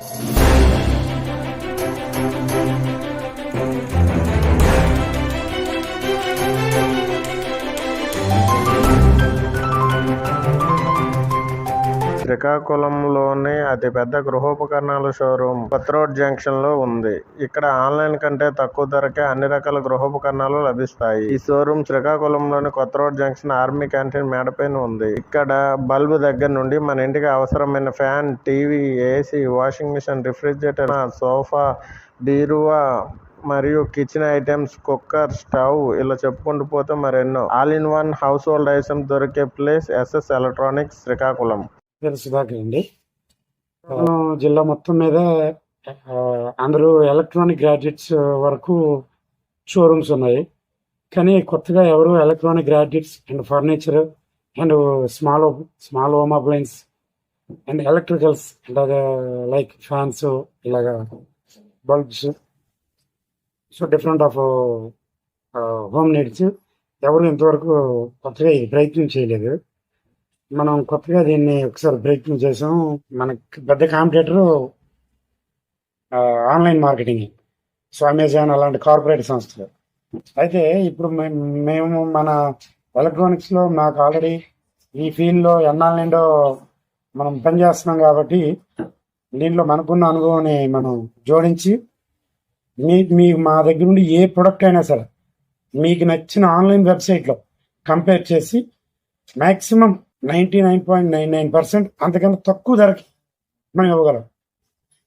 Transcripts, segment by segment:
you శ్రీకాకుళంలోనే అతిపెద్ద గృహోపకరణాల షోరూమ్ కొత్త రోడ్ జంక్షన్లో ఉంది. ఇక్కడ ఆన్లైన్ కంటే తక్కువ ధరకే అన్ని రకాల గృహోపకరణాలు లభిస్తాయి. ఈ షోరూమ్ శ్రీకాకుళంలోని కొత్త రోడ్ జంక్షన్ ఆర్మీ క్యాంటీన్ మేడపైన ఉంది. ఇక్కడ బల్బ్ దగ్గర నుండి మన ఇంటికి అవసరమైన fan TV AC washing machine refrigerator sofa బీరువా మరియు కిచెన్ ఐటమ్స్ కుక్కర్ స్టవ్ ఇలా చెప్పుకుంటూ పోతే మరెన్నో. All in one household items దొరికే ప్లేస్ ఎస్ఎస్ ఎలక్ట్రానిక్స్ శ్రీకాకుళం. పేరు సుధాకర్ అండి. జిల్లా మొత్తం మీద అందరూ ఎలక్ట్రానిక్ గ్రాడ్యుయేట్స్ వరకు షోరూమ్స్ ఉన్నాయి. కానీ కొత్తగా ఎవరు electronic graduates and furniture and small small home appliances and electricals and like fans ఇలాగా bulbs. So different of home needs. ఎవరు ఇంతవరకు కొత్తగా ప్రయత్నం చేయలేదు. మనం కొత్తగా దీన్ని ఒకసారి ప్రయత్నం చేసాం. మనకి పెద్ద competitor online marketing. So Amazon అలాంటి కార్పొరేట్ సంస్థలు. అయితే ఇప్పుడు మేము మన ఎలక్ట్రానిక్స్లో మాకు ఆల్రెడీ ఈ ఫీల్డ్లో ఎన్నాళ్ళ నుండో మనం పనిచేస్తున్నాం కాబట్టి దీంట్లో మనకున్న అనుభవాన్ని మనం జోడించి మీ మీ మా దగ్గర నుండి ఏ ప్రొడక్ట్ అయినా సరే మీకు నచ్చిన ఆన్లైన్ వెబ్సైట్లో కంపేర్ చేసి maximum ninety nine point nine nine percent అంతకన్నా తక్కువ ధరకి మనం ఇవ్వగలం.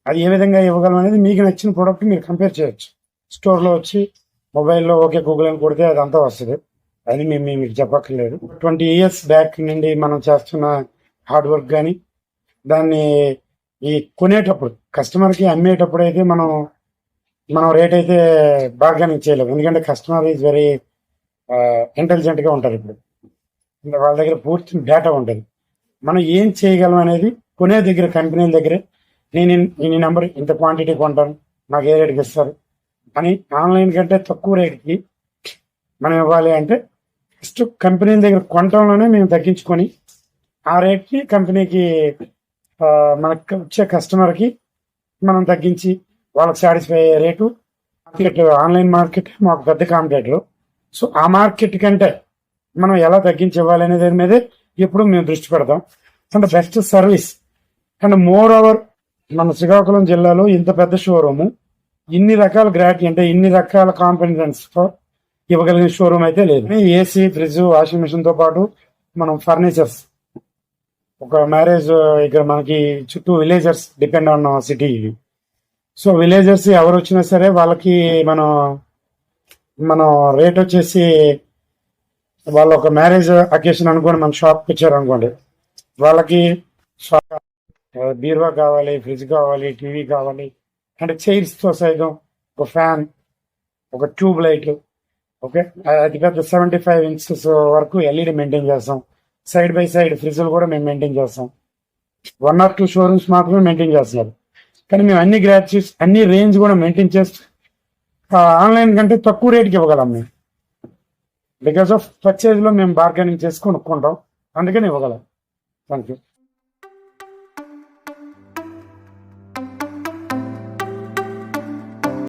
అది ఏ విధంగా ఇవ్వగలం అనేది మీకు నచ్చిన ప్రోడక్ట్ మీరు కంపేర్ చేయొచ్చు. స్టోర్లో వచ్చి మొబైల్లో ఓకే గూగుల్ అని కొడితే అది అంతా వస్తుంది. అది మేము మీకు చెప్పక్కర్లేదు. ట్వంటీ ఇయర్స్ బ్యాక్ నుండి మనం చేస్తున్న హార్డ్ వర్క్ కానీ దాన్ని ఈ కొనేటప్పుడు కస్టమర్కి అమ్మేటప్పుడు అయితే మనం మనం రేట్ అయితే బార్గెనింగ్ చేయలేము. ఎందుకంటే కస్టమర్ ఈజ్ వెరీ ఇంటెలిజెంట్గా ఉంటారు ఇప్పుడు. ఇంకా వాళ్ళ దగ్గర పూర్తి డేటా ఉంటుంది మనం ఏం చేయగలం అనేది కొనే దగ్గర కంపెనీల దగ్గర నేను ఇన్- నెంబర్ ఇంత క్వాంటిటీ కొంటాను నాకు ఏ రేటుకి ఇస్తారు అని ఆన్లైన్ కంటే తక్కువ రేటుకి మనం ఇవ్వాలి అంటే ఫస్ట్ కంపెనీల దగ్గర కొనటంలోనే మేము తగ్గించుకొని ఆ రేట్కి కంపెనీకి మనకు వచ్చే కస్టమర్కి మనం తగ్గించి వాళ్ళకి సాటిస్ఫై అయ్యే రేటు మార్కెట్ ఆన్లైన్ మార్కెట్ మాకు పెద్ద కాంపిటేటర్ సో ఆ మార్కెట్ కంటే మనం ఎలా తగ్గించి ఇవ్వాలి అనే దాని మీదే ఎప్పుడు మేము దృష్టి పెడతాం. And best service and moreover మన శ్రీకాకుళం జిల్లాలో ఇంత పెద్ద షోరూము ఇన్ని రకాల గ్రాటీ అంటే ఇన్ని రకాల కాంపెనెంట్స్తో ఇవ్వగలిగిన షోరూమ్ అయితే లేదు. ఏసీ ఫ్రిడ్జ్ వాషింగ్ మిషన్తో పాటు మనం ఫర్నిచర్స్ ఒక మ్యారేజ్ ఇక్కడ మనకి చుట్టూ villagers depend on city so villagers ఎవరు వచ్చినా సరే వాళ్ళకి మనం మనం రేట్ వచ్చేసి వాళ్ళు ఒక మ్యారేజ్ అకేషన్ అనుకుని మన షాప్కి వచ్చారు అనుకోండి. వాళ్ళకి బీరువా కావాలి ఫ్రిడ్జ్ కావాలి టీవీ కావాలి. అంటే చైర్స్తో సైతం ఒక ఫ్యాన్ ఒక ట్యూబ్ లైట్ ఓకే అది పెద్ద సెవెంటీ ఫైవ్ ఇంచెస్ వరకు ఎల్ఈడి మెయింటైన్ చేస్తాం. సైడ్ బై సైడ్ ఫ్రిడ్జ్లు కూడా మేము మెయింటైన్ చేస్తాం. వన్ ఆర్ టూ షోరూమ్స్ మాత్రమే మెయింటైన్ చేస్తున్నారు. కానీ మేము అన్ని గ్రాడ్యుయేట్స్ అన్ని రేంజ్ కూడా మెయింటైన్ చేస్తూ ఆన్లైన్ కంటే తక్కువ రేట్కి ఇవ్వగలం మేము. బికాస్ ఆఫ్ పర్చేజ్లో మేము బార్గెనింగ్ చేసి కొనుక్కుంటాం. అందుకని ఇవ్వగలం థ్యాంక్ యూ